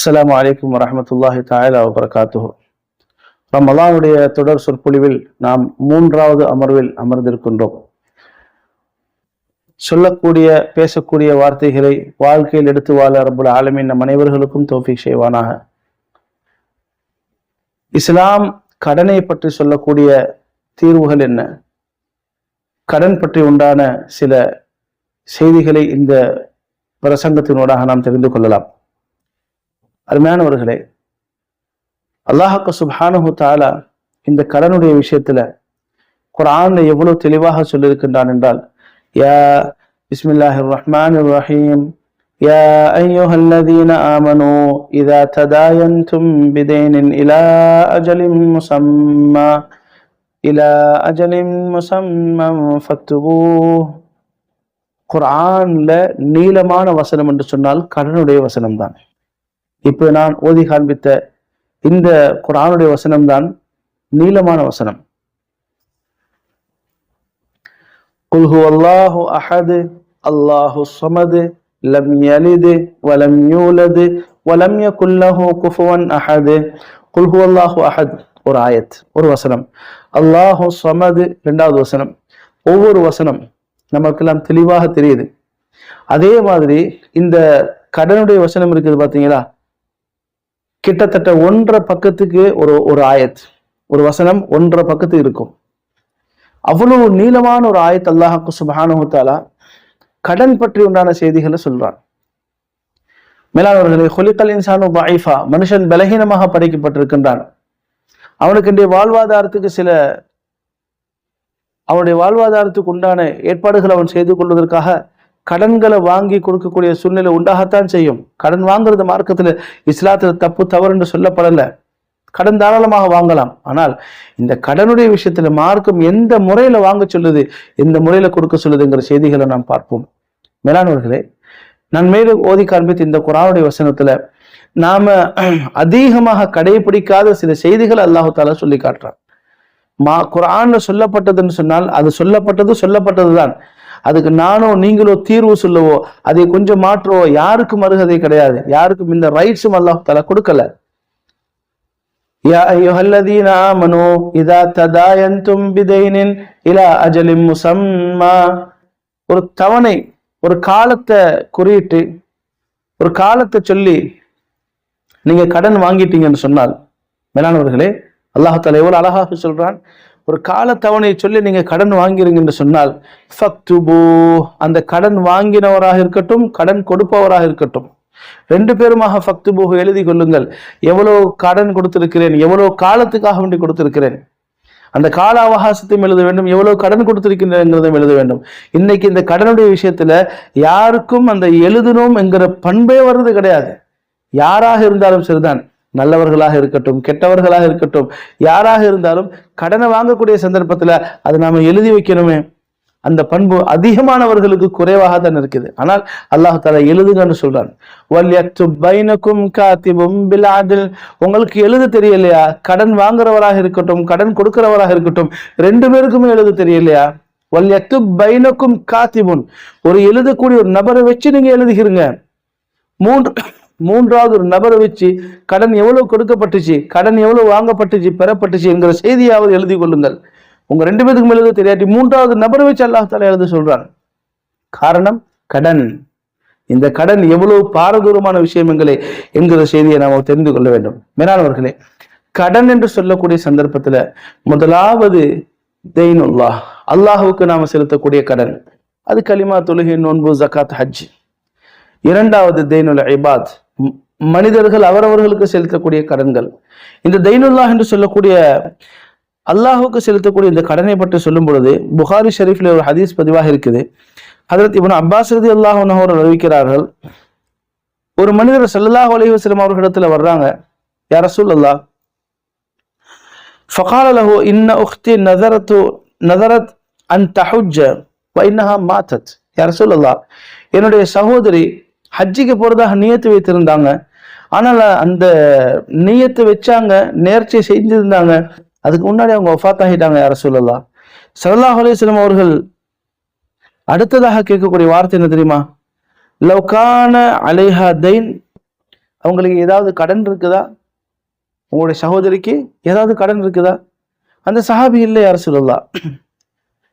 அஸ்லாம் வலைக்கம் வரமத்துல்லாஹி தாயலா வபரகாத்துஹு. ரமலானுடைய தொடர் சொற்பொழிவில் நாம் மூன்றாவது அமர்வில் அமர்ந்திருக்கின்றோம். சொல்லக்கூடிய பேசக்கூடிய வார்த்தைகளை வாழ்க்கையில் எடுத்து வாழ ரபுல் ஆலமின் நம் அனைவர்களுக்கும் தோஃபிக் செய்வானாக. இஸ்லாம் கடனை பற்றி சொல்லக்கூடிய தீர்வுகள் என்ன? கடன் பற்றி உண்டான சில செய்திகளை இந்த பிரசங்கத்தினூடாக நாம் தெரிந்து கொள்ளலாம். அருமையானவர்களே அல்லாஹாக்கு சுபானு தாலா இந்த கடனுடைய விஷயத்துல குரான்ல எவ்வளவு தெளிவாக சொல்லியிருக்கின்றான் என்றால் யா பிஸ்மில்லாஹிர் ரஹ்மான் ரஹீம் யா ஐயோஹல்லதீன ஆமனோ இதா ததாயன்தும் பிதேனின் இலா அஜலிம் முசம்மா இலா அஜலிம் முசம்மம் ஃபத்துபூ குரான்ல நீளமான வசனம் என்று சொன்னால் கடனுடைய வசனம் தான் இப்போ நான் ஓதி காண்பித்த இந்த குரானுடைய வசனம் தான் நீளமான வசனம். குல்ஹு அல்லாஹு அஹது அல்லாஹு சமது லம் யலிது வலம் யூலது வலம் யகுல்லஹு குஃபுவன் அஹது. குல்ஹு அல்லாஹு அஹத் ஒரு ஆயத் ஒரு வசனம். அல்லாஹு சமது இரண்டாவது வசனம். ஒவ்வொரு வசனம் நமக்கெல்லாம் தெளிவாக தெரியுது. அதே மாதிரி இந்த கடனுடைய வசனம் இருக்குது பார்த்தீங்களா கிட்டத்தட்ட ஒன்றரை பக்கத்துக்கு ஒரு ஒரு ஆயத் ஒரு வசனம் ஒன்றரை பக்கத்து இருக்கும். அவ்வளவு நீளமான ஒரு ஆயத் அல்லாஹாக்கு சுபஹானுத்தாலா கடன் பற்றி உண்டான செய்திகளை சொல்றான். மேலானவர்களே ஹொலிக்கல் இன்சானு பாயிஃபா மனுஷன் பலகீனமாக படைக்கப்பட்டிருக்கின்றான். அவனுக்கு இன்றைய வாழ்வாதாரத்துக்கு சில அவனுடைய வாழ்வாதாரத்துக்கு உண்டான ஏற்பாடுகளை அவன் செய்து கொள்வதற்காக கடன்களை வாங்கி கொடுக்கக்கூடிய சூழ்நிலை உண்டாகத்தான் செய்யும். கடன் வாங்குறது மார்க்கத்துல இஸ்லாத்தில் தப்பு தவறு என்று சொல்லப்படல. கடன் தாராளமாக வாங்கலாம். ஆனால் இந்த கடனுடைய விஷயத்துல மார்க்கம் எந்த முறையில வாங்க சொல்லுது எந்த முறையில கொடுக்க சொல்லுதுங்கிற செய்திகளை நாம் பார்ப்போம். மேலானவர்களே நான் மேலும் ஓதி காண்பித்து இந்த குரானுடைய வசனத்துல நாம அதிகமாக கடைபிடிக்காத சில செய்திகள் அல்லாஹு தாலா சொல்லி காட்டுறான். மா குரான்ல சொல்லப்பட்டதுன்னு சொன்னால் அது சொல்லப்பட்டது சொல்லப்பட்டதுதான். அதுக்கு நானோ நீங்களோ தீர்வு சொல்லவோ அதை கொஞ்சம் மாற்றுவோ யாருக்கும் அருகதை கிடையாது. யாருக்கும் இந்த ரைட்ஸும் அல்லாஹ் கொடுக்கல. யா இதா ததாயந்தும் பிதைனின் இலா அஜலிம் முசம்மா. ஒரு தவணை ஒரு காலத்தை குறியிட்டு ஒரு காலத்தை சொல்லி நீங்க கடன் வாங்கிட்டீங்கன்னு சொன்னால் மேலானவர்களே அல்லாஹால எவ்வளவு அழகாக சொல்றான் ஒரு காலத்தவணையை சொல்லி நீங்கள் கடன் வாங்கிறீங்க என்று சொன்னால் ஃபக்துபு அந்த கடன் வாங்கினவராக இருக்கட்டும் கடன் கொடுப்பவராக இருக்கட்டும். ரெண்டு பேருமாக ஃபக்துபு எழுதி கொள்ளுங்கள். எவ்வளோ கடன் கொடுத்திருக்கிறேன் எவ்வளோ காலத்துக்காக வேண்டி கொடுத்திருக்கிறேன். அந்த கால அவகாசத்தையும் எழுத வேண்டும் எவ்வளவு கடன் கொடுத்திருக்கின்றதும் எழுத வேண்டும். இன்னைக்கு இந்த கடனுடைய விஷயத்துல யாருக்கும் அந்த எழுதணும் என்கிற பண்பே வர்றது கிடையாது. யாராக இருந்தாலும் சரிதான். நல்லவர்களாக இருக்கட்டும் கெட்டவர்களாக இருக்கட்டும் யாராக இருந்தாலும் கடனை வாங்கக்கூடிய சந்தர்ப்பத்துல அதை நாம எழுதி வைக்கணுமே. அந்த பண்பு அதிகமானவர்களுக்கு குறைவாக தான் இருக்குது. ஆனால் அல்லாஹ் தாலா எழுதுங்கன்னு சொல்றான். உங்களுக்கு எழுத தெரியலையா? கடன் வாங்குறவராக இருக்கட்டும் கடன் கொடுக்கிறவராக இருக்கட்டும் ரெண்டு பேருக்குமே எழுத தெரியலையா? வல்யத்து பைனக்கும் காத்திபுன். ஒரு எழுதக்கூடிய ஒரு நபரை வச்சு நீங்க எழுதுகிறீங்க. மூன்று மூன்றாவது ஒரு நபரை வச்சு கடன் எவ்வளவு கொடுக்கப்பட்டுச்சு கடன் எவ்வளவு வாங்கப்பட்டுச்சு பெறப்பட்டுச்சு என்கிற செய்தியாவது எழுதி கொள்ளுங்கள். உங்க ரெண்டு பேருக்கும் எழுத தெரியாட்டி மூன்றாவது நபரை வச்சு அல்லாஹால எழுத சொல்றான். காரணம் கடன். இந்த கடன் எவ்வளவு பாரதூரமான விஷயம் என்கிற செய்தியை நாம் தெரிந்து கொள்ள வேண்டும். மேலானவர்களே கடன் என்று சொல்லக்கூடிய சந்தர்ப்பத்துல முதலாவது தெய்னுல்லா அல்லாஹுக்கு நாம செலுத்தக்கூடிய கடன். அது களிமா தொழுகை நோன்பு ஜக்காத் ஹஜ். இரண்டாவது தெய்னுல் ஐபாத் மனிதர்கள் அவரவர்களுக்கு செலுத்தக்கூடிய கடன்கள். இந்த தைனுல்லா என்று சொல்லக்கூடிய அல்லாஹுக்கு செலுத்தக்கூடிய இந்த கடனை பற்றி சொல்லும் பொழுது புகாரி ஷெரீஃபில் ஒரு ஹதீஸ் பதிவாக இருக்குது. அதற்கு இவன் அப்பாஸ் ரதி அல்லாஹ் அவர்கள் அறிவிக்கிறார்கள் ஒரு மனிதர் சல்லாஹ் அலி வஸ்லம் அவர்களிடத்துல வர்றாங்க யார சொல்லல்லா ஃபகால லஹு இன்ன உஹ்தி நதரத்து நதரத் அன் தஹுஜ வைனஹா மாதத் யார சொல்லல்லா என்னுடைய சகோதரி ஹஜ்ஜிக்கு போறதாக நியத்து வைத்திருந்தாங்க ஆனால் அந்த நீயத்தை வச்சாங்க நேர்ச்சி செஞ்சிருந்தாங்க அதுக்கு முன்னாடி அவங்க ஒஃபாத் ஆகிட்டாங்க யார சொல்லலாம் சல்லாஹ் அலிஸ்லம் அவர்கள் அடுத்ததாக கேட்கக்கூடிய வார்த்தை என்ன தெரியுமா? லவ்கான அலைஹா தைன். அவங்களுக்கு ஏதாவது கடன் இருக்குதா? உங்களுடைய சகோதரிக்கு ஏதாவது கடன் இருக்குதா? அந்த சஹாபி இல்லை யார சொல்லலா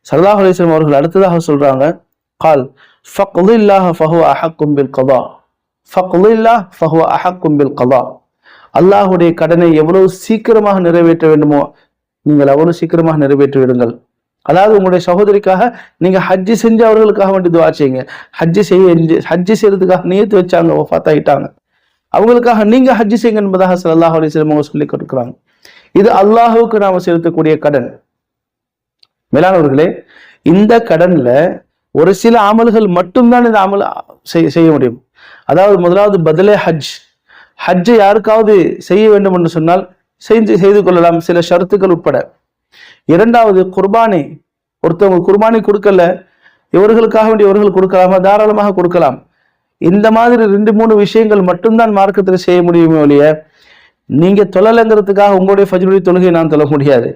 சல்லாஹ் அலிஸ்லம் அவர்கள் அடுத்ததாக சொல்றாங்க கால் ஃபக்லில்லாஹ ஃபஹு அஹக்கும் பில் கதா. ஃபக்லில்லாஹ் ஃபஹுவ அஹக்கும் பில் அல்லாஹுடைய கடனை எவ்வளவு சீக்கிரமாக நிறைவேற்ற வேண்டுமோ நீங்கள் அவ்வளவு சீக்கிரமாக நிறைவேற்றி விடுங்கள். அதாவது உங்களுடைய சகோதரிக்காக நீங்க ஹஜ்ஜி செஞ்சு அவர்களுக்காக வேண்டி துவா செய்யுங்க. ஹஜ்ஜி செய்ய ஹஜ்ஜி செய்யறதுக்காக நியத்து வச்சாங்க ஒஃபாத்தாயிட்டாங்க. அவங்களுக்காக நீங்க ஹஜ்ஜி செய்யுங்க என்பதாக சல்லாஹ் அலிஸ்லம் அவங்க சொல்லி கொடுக்குறாங்க. இது அல்லாஹுக்கு நாம செலுத்தக்கூடிய கடன். மேலானவர்களே இந்த கடன்ல ஒரு சில அமல்கள் மட்டும்தான் இந்த அமல் செய்ய முடியும். அதாவது முதலாவது பதிலே ஹஜ். ஹஜ்ஜை யாருக்காவது செய்ய வேண்டும் என்று சொன்னால் செய்து செய்து கொள்ளலாம் சில ஷரத்துக்கள் உட்பட. இரண்டாவது குர்பானி. ஒருத்தவங்க குர்பானி கொடுக்கல இவர்களுக்காக வேண்டிய இவர்கள் கொடுக்கலாமா? தாராளமாக கொடுக்கலாம். இந்த மாதிரி ரெண்டு மூணு விஷயங்கள் மட்டும்தான் மார்க்கத்தில் செய்ய முடியுமே ஒழிய நீங்க தொழலைங்கிறதுக்காக உங்களுடைய ஃபஜ்ருடைய தொழுகை நான் தொழ முடியாது.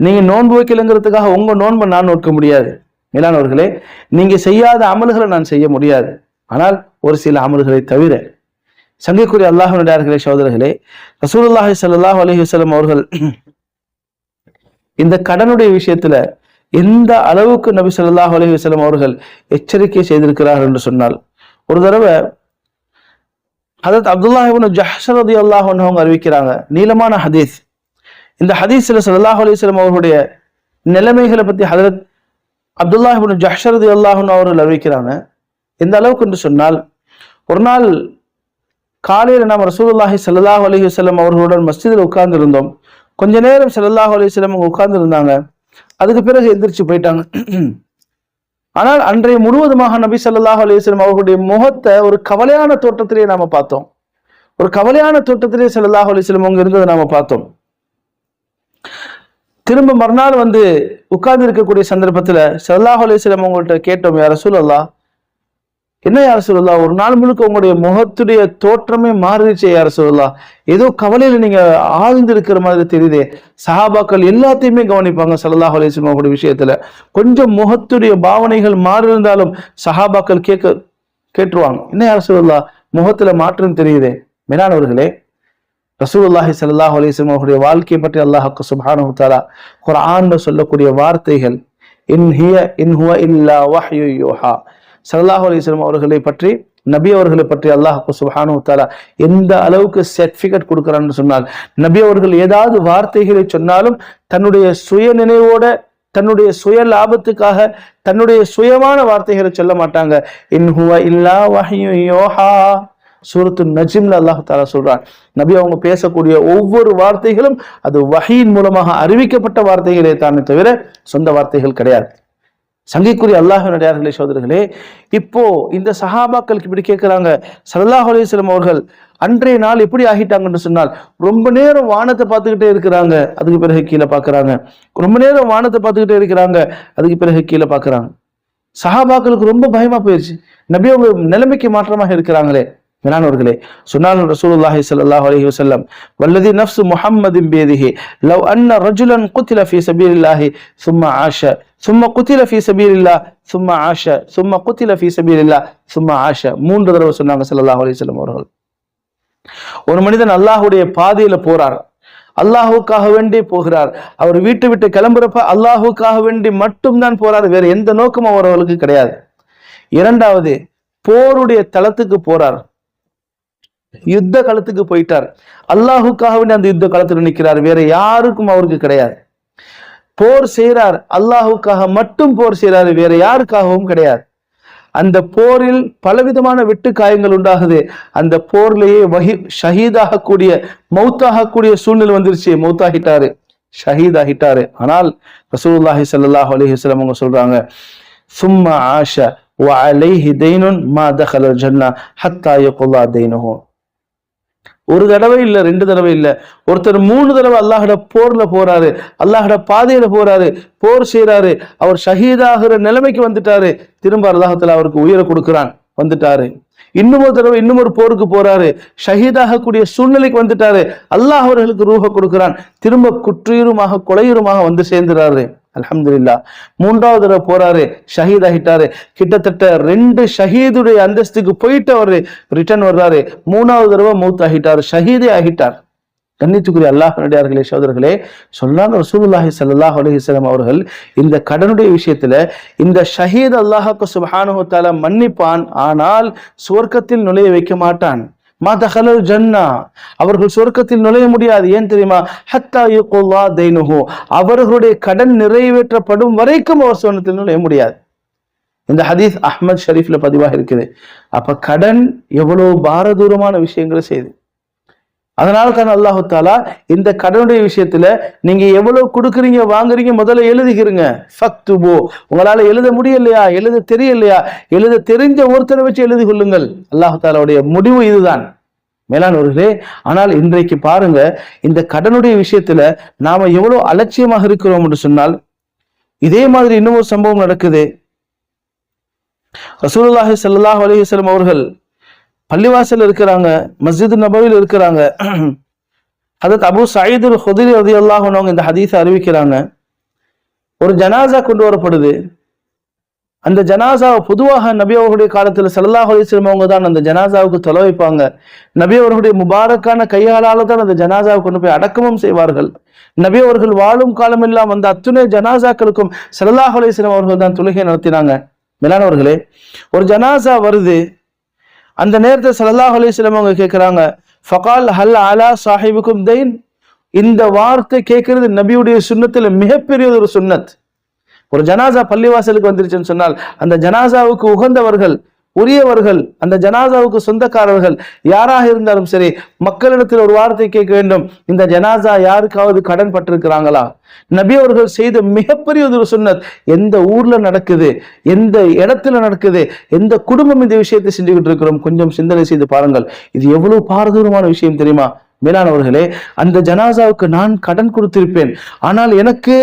நீங்க நோன்பு வைக்கலைங்கிறதுக்காக உங்க நோன்பை நான் நோக்க முடியாது. மேலானவர்களே நீங்க செய்யாத அமல்களை நான் செய்ய முடியாது. ஆனால் ஒரு சில அமல்களை தவிர சங்கைக்குரிய அல்லாஹனுடைய சோதரர்களே ரசூலுல்லாஹி சல்லாஹ் அலைஹி வஸல்லம் அவர்கள் இந்த கடனுடைய விஷயத்துல எந்த அளவுக்கு நபி சொல்லாஹ் அலைஹி வசலம் அவர்கள் எச்சரிக்கை செய்திருக்கிறார் என்று சொன்னால் ஒரு தடவை ஹதரத் அப்துல்லாஹிபின் ஜஹர் ரதி அல்லாஹ் அவங்க அறிவிக்கிறாங்க நீளமான ஹதீஸ். இந்த ஹதீஸ்ல சல்லாஹ் அலைஹி அவர்களுடைய நிலைமைகளை பத்தி ஹதரத் அப்துல்லாஹிபின் ஜஹர் ரதி அல்லாஹன் அவர்கள் அறிவிக்கிறாங்க. எந்த அளவுக்கு என்று சொன்னால் ஒரு நாள் காலையில் நாம் ரசூலுல்லாஹி ஸல்லல்லாஹு அலைஹி வல்லம் அவர்களுடன் மஸ்ஜிதில் உட்கார்ந்து இருந்தோம் கொஞ்ச நேரம் ஸல்லல்லாஹு அலி வல்லம் அவங்க உட்கார்ந்துருந்தாங்க. அதுக்கு பிறகு எந்திரிச்சு போயிட்டாங்க. ஆனால் அன்றைய முழுவதுமாக நபி சல்லாஹ் அலைஹி வஸல்லம் அவர்களுடைய முகத்தை ஒரு கவலையான தோற்றத்திலேயே நாம பார்த்தோம். ஒரு கவலையான தோட்டத்திலே ஸல்லல்லாஹு அலிஸ்லம் அவங்க இருந்ததை நாம பார்த்தோம். திரும்ப மறுநாள் வந்து உட்கார்ந்து இருக்கக்கூடிய சந்தர்ப்பத்தில் செல்லாஹ் அலிஸ்லம் அவங்கள்ட்ட கேட்டோம் யார் சூழல்லா என்ன யார் சொல்லலா ஒரு நாள் முழுக்க உங்களுடைய முகத்துடைய தோற்றமே மாறிடுச்சே யார் சொல்லலா ஏதோ கவலையில நீங்க ஆழ்ந்து இருக்கிற மாதிரி தெரியுதே. சஹாபாக்கள் எல்லாத்தையுமே கவனிப்பாங்க சல்லாஹ் அலிஸ்லாம் விஷயத்துல. கொஞ்சம் முகத்துடைய பாவனைகள் மாறி இருந்தாலும் சஹாபாக்கள் கேட்க கேட்டுருவாங்க. என்ன யார் சொல்லலா முகத்துல மாற்றம் தெரியுதே. மேலானவர்களே ரசூல்லாஹி சல்லாஹ் அலைஹி அவருடைய வாழ்க்கையை பற்றி அல்லாஹ் சுப்ஹானஹு ஒரு ஆண்டு சொல்லக்கூடிய வார்த்தைகள் இன் ஹிய இன் ஹுவ இல்லா வஹ்யு யோஹா. சல்லாஹ் அலிஸ்லாம் அவர்களை பற்றி நபி அவர்களை பற்றி அல்லாஹ் சுஹானு தாலா எந்த அளவுக்கு சர்டிபிகேட் கொடுக்குறான்னு சொன்னால் நபி அவர்கள் ஏதாவது வார்த்தைகளை சொன்னாலும் தன்னுடைய சுய நினைவோட தன்னுடைய சுய லாபத்துக்காக தன்னுடைய சுயமான வார்த்தைகளை சொல்ல மாட்டாங்க. இன்ஹுவ இல்லா வஹ்யு யோஹா. சூரத்து நஜிம்ல அல்லாஹ் தாலா சொல்றான். நபி அவங்க பேசக்கூடிய ஒவ்வொரு வார்த்தைகளும் அது வகையின் மூலமாக அறிவிக்கப்பட்ட வார்த்தைகளே தானே தவிர சொந்த வார்த்தைகள் கிடையாது. சங்கைக்குரிய அல்லாஹினுடையார்களே சோதர்களே இப்போ இந்த சஹாபாக்களுக்கு இப்படி கேட்கிறாங்க சல்லாஹ் அலிஸ்லம் அவர்கள் அன்றைய நாள் எப்படி ஆகிட்டாங்கன்னு சொன்னால் ரொம்ப நேரம் வானத்தை பார்த்துக்கிட்டே இருக்கிறாங்க அதுக்கு பிறகு கீழே பார்க்குறாங்க. ரொம்ப நேரம் வானத்தை பார்த்துக்கிட்டே இருக்கிறாங்க அதுக்கு பிறகு கீழே பார்க்குறாங்க. சஹாபாக்களுக்கு ரொம்ப பயமா போயிடுச்சு நபி அவங்க நிலைமைக்கு மாற்றமாக இருக்கிறாங்களே. மேலானவர்களே சொன்னால் ரசூலுல்லாஹி ஸல்லல்லாஹு அலைஹி வஸல்லம் வல்லதி நஃப்ஸு முஹம்மதின் பேதிஹி லவ் அன்ன ரஜுலன் குத்தில ஃபீ சபீலில்லாஹி சும்மா ஆஷ சும்மா குத்தில ஃபீ சபீலில்லா சும்மா ஆஷ சும்மா குத்தில ஃபீ சபீலில்லா சும்மா ஆஷ. மூன்று தடவை சொன்னாங்க ஸல்லல்லாஹு அலைஹி வஸல்லம் அவர்கள். ஒரு மனிதன் அல்லாஹுடைய பாதையில போறார். அல்லாஹுக்காக வேண்டி போகிறார். அவர் வீட்டு விட்டு கிளம்புறப்ப அல்லாஹுக்காக வேண்டி மட்டும்தான் போறார். வேற எந்த நோக்கமும் அவர்களுக்கு கிடையாது. இரண்டாவது போருடைய தளத்துக்கு போறார். யுத்த களத்துக்கு போயிட்டார். அல்லாஹுக்காக அந்த யுத்த களத்தில் நிற்கிறார் வேற யாருக்கும் அவருக்கு கிடையாது. போர் செய்கிறார் அல்லாஹுக்காக மட்டும் போர் செய்கிறார் வேற யாருக்காகவும் கிடையாது. அந்த போரில் பலவிதமான வெட்டு காயங்கள் உண்டாகுது. அந்த போர்லயே வகி ஷஹீதாகக்கூடிய மௌத்தாகக்கூடிய சூழ்நிலை வந்துருச்சு. மௌத்தாகிட்டாரு. ஷஹீதாகிட்டாரு. ஆனால் ரசூல்லாஹி சல்லாஹ் அலைஹி அவங்க சொல்றாங்க சும்மா ஆஷ வ அலைஹி தைனுன் மா தഖல ஜன்னா ஹத்தா கொல்லா தைனுஹு. ஒரு தடவை இல்லை ரெண்டு தடவை இல்லை. ஒருத்தர் மூணு தடவை அல்லாஹிட போர்ல போறாரு அல்லாஹிட பாதையில போறாரு போர் செய்யறாரு அவர் ஷஹீதாகிற நிலைமைக்கு வந்துட்டாரு. திரும்ப அல்லாஹத்துல அவருக்கு உயிரை கொடுக்குறான் வந்துட்டாரு. இன்னும் ஒரு தடவை இன்னும் ஒரு போருக்கு போறாரு. ஷஹீதாகக்கூடிய சூழ்நிலைக்கு வந்துட்டாரு. அல்லாஹ் அவர்களுக்கு ரூஹ கொடுக்கிறான். திரும்ப குற்றீருமாக கொலையுருமாக வந்து சேர்ந்துறாரு. அலமதுல்லா மூன்றாவது தடவை போறாரு ஷஹீத் ஆகிட்டாரு. கிட்டத்தட்ட ரெண்டு ஷஹீதுடைய அந்தஸ்துக்கு போயிட்டு அவரு ரிட்டர்ன் வர்றாரு. மூணாவது தடவை மூத் ஆகிட்டார் ஷஹீதே ஆகிட்டார். கண்ணித்துக்குரிய அல்லாஹ் சோதர்களே சொல்லாங்க ரசூலுல்லாஹி சல்லாஹ் அலைஹி அவர்கள் இந்த கடனுடைய விஷயத்துல இந்த ஷஹீத் அல்லாஹாக்கு சுபானுத்தால மன்னிப்பான் ஆனால் சுவர்க்கத்தில் நுழைய வைக்க மாட்டான். மா ஜன்னா. அவர்கள் சொர்க்கத்தில் நுழைய முடியாது. ஏன் தெரியுமா? ஹத்தா யுகுல்லா தைனுஹோ. அவர்களுடைய கடன் நிறைவேற்றப்படும் வரைக்கும் அவர் சொர்க்கத்தில் நுழைய முடியாது. இந்த ஹதீஸ் அஹ்மத் ஷரீஃப்ல பதிவாக இருக்குது. அப்ப கடன் எவ்வளவு பாரதூரமான விஷயங்களை செய்து. அதனால தான் அல்லாஹு தாலா இந்த கடனுடைய விஷயத்துல நீங்க எவ்வளவு கொடுக்குறீங்க வாங்குறீங்க முதல்ல எழுதிக்கிறீங்க ஃபக்துபோ. உங்களால எழுத முடியலையா? எழுத தெரியலையா? எழுத தெரிஞ்ச ஒருத்தரை வச்சு எழுதி கொள்ளுங்கள். அல்லாஹு தாலாவுடைய முடிவு இதுதான். மேலானவர்களே ஆனால் இன்றைக்கு பாருங்க இந்த கடனுடைய விஷயத்துல நாம எவ்வளவு அலட்சியமாக இருக்கிறோம் என்று சொன்னால் இதே மாதிரி இன்னும் ஒரு சம்பவம் நடக்குது. ரசூலுல்லாஹி சல்லாஹ் அலைஹி அவர்கள் பள்ளிவாசல் இருக்கிறாங்க மஸ்ஜித் நபவியில் இருக்கிறாங்க. அதற்கு அபு சயீதுல் ஹுதிரி ரதி அல்லாஹனவங்க இந்த ஹதீஸை அறிவிக்கிறாங்க. ஒரு ஜனாசா கொண்டு வரப்படுது. அந்த ஜனாசாவை பொதுவாக நபி அவர்களுடைய காலத்தில் சல்லாஹ் அலிஸ்லம் அவங்க தான் அந்த ஜனாசாவுக்கு தொலை வைப்பாங்க. நபி அவர்களுடைய முபாரக்கான கையாளால தான் அந்த ஜனாசாவை கொண்டு போய் அடக்கமும் செய்வார்கள். நபி அவர்கள் வாழும் காலம் எல்லாம் அந்த அத்துணை ஜனாசாக்களுக்கும் சல்லாஹ் அலிஸ்லம் அவர்கள் தான் தொழுகை நடத்தினாங்க. மேலானவர்களே ஒரு ஜனாசா வருது அந்த நேரத்தில் சல்லாஹ் அலிஸ்லாம் அவங்க கேட்குறாங்க ஃபகால் ஹல் அலா சாஹிபுக்கும் தெயின் இந்த வார்த்தை கேட்கறது நபியுடைய சுண்ணத்தில் மிகப்பெரிய ஒரு சுண்ணத். ஒரு ஜனாசா பள்ளிவாசலுக்கு வந்துருச்சுன்னு சொன்னால் அந்த ஜனாசாவுக்கு உகந்தவர்கள் உரியவர்கள் அந்த ஜனாசாவுக்கு சொந்தக்காரர்கள் யாராக இருந்தாலும் சரி மக்களிடத்தில் ஒரு வார்த்தை கேட்க வேண்டும். இந்த ஜனாசா யாருக்காவது கடன் பட்டிருக்கிறாங்களா? நபி அவர்கள் செய்த மிகப்பெரிய ஒரு சுன்னத் எந்த ஊர்ல நடக்குது எந்த இடத்துல நடக்குது எந்த குடும்பம் இந்த விஷயத்தை செஞ்சுக்கிட்டு இருக்கிறோம்? கொஞ்சம் சிந்தனை செய்து பாருங்கள். இது எவ்வளவு பாரதூரமான விஷயம் தெரியுமா? மேலானவர்களே அந்த ஜனாசாவுக்கு நான் கடன் கொடுத்திருப்பேன். ஆனால் எனக்கு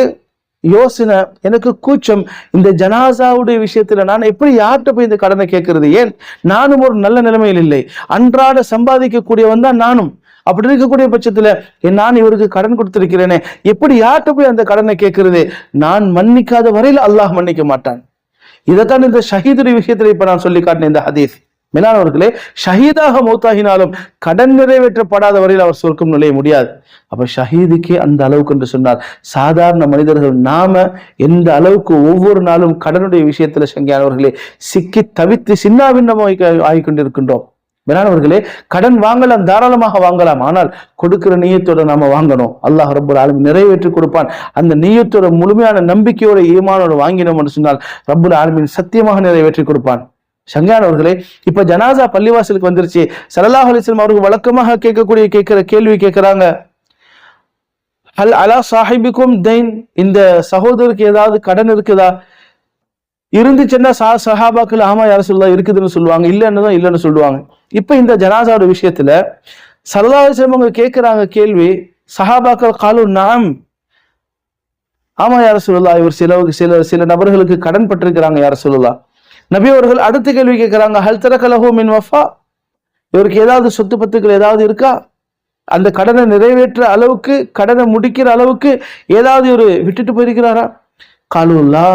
யோசனை எனக்கு கூச்சம் இந்த ஜனாசாவுடைய விஷயத்துல நான் எப்படி யார்கிட்ட போய் இந்த கடனை கேட்கறது? ஏன்? நானும் ஒரு நல்ல நிலைமையில் இல்லை. அன்றாட சம்பாதிக்கக்கூடியவன் தான் நானும். அப்படி இருக்கக்கூடிய பட்சத்துல நான் இவருக்கு கடன் கொடுத்திருக்கிறேனே எப்படி யார்கிட்ட போய் அந்த கடனை கேட்கறது? நான் மன்னிக்காத வரையில் அல்லாஹ் மன்னிக்க மாட்டான். இதைத்தான் இந்த ஷஹீதுடைய விஷயத்துல இப்ப நான் சொல்லி காட்டினேன் இந்த ஹதீஸ். மேலானவர்களே ஷஹீதாக மௌத்தாகினாலும் கடன் நிறைவேற்றப்படாத வரையில் அவர் சொர்க்கம் நுழைய முடியாது. அப்ப ஷஹீதுக்கே அந்த அளவுக்கு என்று சொன்னார் சாதாரண மனிதர்கள் நாம எந்த அளவுக்கு ஒவ்வொரு நாளும் கடனுடைய விஷயத்துல சங்கியானவர்களே சிக்கி தவித்து சின்னாபின்னமாக ஆகிக்கொண்டிருக்கின்றோம். மேலானவர்களே கடன் வாங்கலாம் தாராளமாக வாங்கலாம் ஆனால் கொடுக்கிற நீயத்தோட நாம வாங்கணும். அல்லாஹ் ரப்பல் ஆலம் நிறைவேற்றி கொடுப்பான். அந்த நீயத்தோட முழுமையான நம்பிக்கையோட ஈமானோட வாங்கினோம் என்று சொன்னால் ரப்புல் ஆலமின் சத்தியமாக நிறைவேற்றி கொடுப்பான். சங்கானவர்களே இப்ப ஜனாசா பள்ளிவாசலுக்கு வந்துருச்சு. சலல்லாஹ் அலைஹி அவர்கள் வழக்கமாக கேட்கக்கூடிய கேட்கிற கேள்வி கேட்கிறாங்க. அல் அலா சாஹிபிக்கும் தெயின் இந்த சகோதரருக்கு ஏதாவது கடன் இருக்குதா? இருந்துச்சுன்னா சா சஹாபாக்கள் ஆமா யார சொல்லா இருக்குதுன்னு சொல்லுவாங்க. இல்லைன்னு தான் இல்லைன்னு சொல்லுவாங்க. இப்ப இந்த ஜனாசாவோட விஷயத்துல சல்லல்லாஹு அலைஹி அவங்க கேட்கிறாங்க கேள்வி சஹாபாக்கள் காலு நாம் ஆமா யார சொல்லலா இவர் சில சில சில நபர்களுக்கு கடன் பட்டிருக்கிறாங்க யார சொல்லலாம் நபி அவர்கள் அடுத்த கேள்வி கேட்கிறாங்க ஹல் தரகலஹு மின் வஃபா? இவருக்கு ஏதாவது சொத்து பத்துக்கள் ஏதாவது இருக்கா? அந்த கடனை நிறைவேற்ற அளவுக்கு கடனை முடிக்கிற அளவுக்கு ஏதாவது ஒரு விட்டுட்டு போயிருக்கிறாரா? காலுல்லா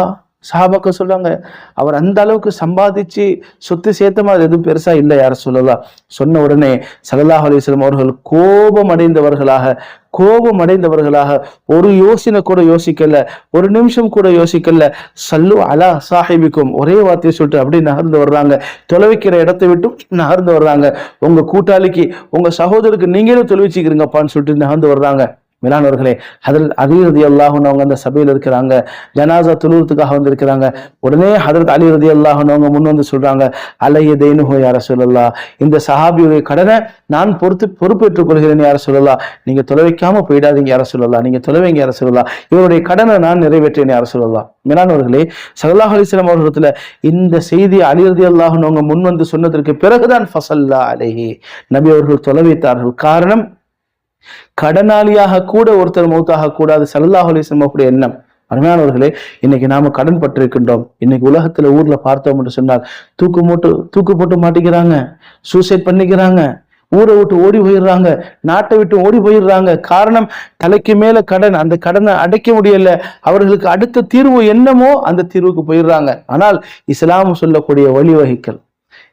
சாபாக்க சொல்றாங்க அவர் அந்த அளவுக்கு சம்பாதிச்சு சொத்து சேர்த்த மாதிரி எதுவும் பெருசா இல்லை யார சொல்லலாம் சொன்ன உடனே சல்லாஹ் அலைஹி அவர்கள் கோபம் அடைந்தவர்களாக கோபம் அடைந்தவர்களாக ஒரு யோசனை கூட யோசிக்கல ஒரு நிமிஷம் கூட யோசிக்கல. சல்லு அலா சாஹிபிக்கும் ஒரே வார்த்தையை சொல்லிட்டு அப்படியே நகர்ந்து வர்றாங்க. தொலைவிக்கிற இடத்தை விட்டு நகர்ந்து வர்றாங்க. உங்க கூட்டாளிக்கு உங்க சகோதரருக்கு நீங்களும் தொலைவிச்சுக்கிறீங்கப்பான்னு சொல்லிட்டு நகர்ந்து வர்றாங்க. மேலானவர்களே ஹதரத் அலி ரதி அல்லாஹன் அவங்க அந்த சபையில் இருக்கிறாங்க ஜனாசா துளுவத்துக்காக வந்திருக்கிறாங்க. உடனே ஹதரத் அலி ரதி அல்லாஹன் அவங்க முன் வந்து சொல்றாங்க அலைய தேனுஹோ யார சொல்லலாம் இந்த சஹாபியுடைய கடனை நான் பொறுத்து பொறுப்பேற்றுக் கொள்கிறேன் யார சொல்லலாம் நீங்க தொலைவைக்காம போயிடாதீங்க யார சொல்லலாம் நீங்க தொலைவைங்க யார சொல்லலாம் இவருடைய கடனை நான் நிறைவேற்றேன் யார சொல்லலாம் மேலானவர்களே சல்லாஹ் அலிஸ்லாம் அவர்களிடத்துல இந்த செய்தி அலி ரதி அல்லாஹன் அவங்க முன் வந்து சொன்னதற்கு பிறகுதான் ஃபசல்லா அலேஹி. நபி அவர்கள் தொலைவைத்தார்கள் காரணம் கடனாளியாக கூட ஒருத்தர் மௌத்தாக கூடாது. சல்லாஹ் அலிஸ்லம் அப்படி எண்ணம். அருமையானவர்களே இன்னைக்கு நாம கடன் பட்டிருக்கின்றோம். இன்னைக்கு உலகத்துல ஊர்ல பார்த்தோம் என்று சொன்னால் தூக்கு மூட்டு தூக்கு போட்டு மாட்டிக்கிறாங்க சூசைட் பண்ணிக்கிறாங்க ஊரை விட்டு ஓடி போயிடுறாங்க நாட்டை விட்டு ஓடி போயிடுறாங்க. காரணம் தலைக்கு மேல கடன் அந்த கடனை அடைக்க முடியல. அவர்களுக்கு அடுத்த தீர்வு என்னமோ அந்த தீர்வுக்கு போயிடுறாங்க. ஆனால் இஸ்லாம் சொல்லக்கூடிய வழிவகைகள்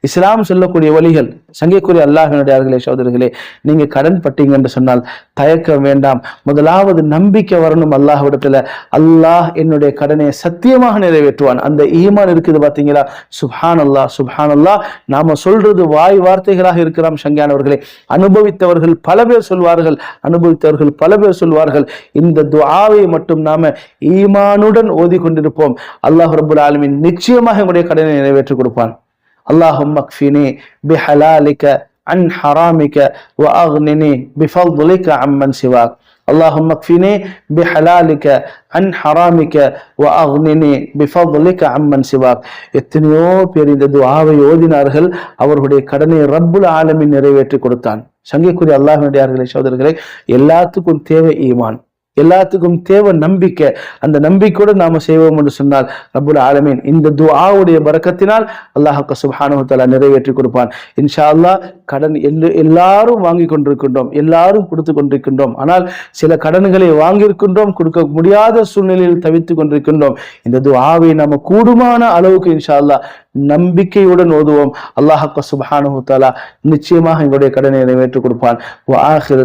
இஸ்லாம் சொல்லக்கூடிய வழிகள் சங்கைக்குரிய அல்லாஹினுடையார்களே சோதரிகளே நீங்க கடன் பட்டீங்க என்று சொன்னால் தயக்கம் வேண்டாம். முதலாவது நம்பிக்கை வரணும் அல்லாஹ்விடத்துல. அல்லாஹ் என்னுடைய கடனை சத்தியமாக நிறைவேற்றுவான். அந்த ஈமான் இருக்குது பாத்தீங்களா? சுஹான் அல்லாஹ் சுஹான் அல்லாஹ் நாம சொல்றது வாய் வார்த்தைகளாக இருக்கிறாம் சங்கியானவர்களே. அனுபவித்தவர்கள் பல பேர் சொல்வார்கள். அனுபவித்தவர்கள் பல பேர் சொல்வார்கள். இந்த துஆவை மட்டும் நாம ஈமானுடன் ஓதி கொண்டிருப்போம் அல்லாஹ் ரபுல் ஆலமின் நிச்சயமாக எங்களுடைய கடனை நிறைவேற்றி கொடுப்பான். اللهم اكفني بحلالك عن حرامك واغنني بفضلك عمن سواك اللهم اكفني بحلالك عن حرامك واغنني بفضلك عمن سواك எத்தனையோ பேர் இந்த துஆவை ஓதினார்கள் அவர்களுடைய கடனை ரப்புல் ஆலமீன் நிறைவேற்றி கொடுத்தான் சங்கைக்குரிய அல்லாஹ்வுடைய சகோதரர்களே எல்லாத்துக்கும் தேவை ஈமான் எல்லாத்துக்கும் தேவை நம்பிக்கை. அந்த நம்பிக்கையோடு நாம செய்வோம் என்று சொன்னால் ரபுல் ஆலமீன் இந்த துஆவுடைய பறக்கத்தினால் அல்லாஹ் சுபானுவத்தாலா நிறைவேற்றி கொடுப்பான். இன்ஷா அல்லாஹ் கடன் எல்லு எல்லாரும் வாங்கி கொண்டிருக்கின்றோம் எல்லாரும் கொடுத்து கொண்டிருக்கின்றோம். ஆனால் சில கடன்களை வாங்கியிருக்கின்றோம் கொடுக்க முடியாத சூழ்நிலையில் தவித்து கொண்டிருக்கின்றோம். இந்த துஆவை நம்ம கூடுமான அளவுக்கு இன்ஷா அல்லா நம்பிக்கையுடன் ஓதுவோம். அல்லாஹ் சுப்ஹானஹு நிச்சயமாக எங்களுடைய கடனை நிறைவேற்றி கொடுப்பான். வ ஆஹிரு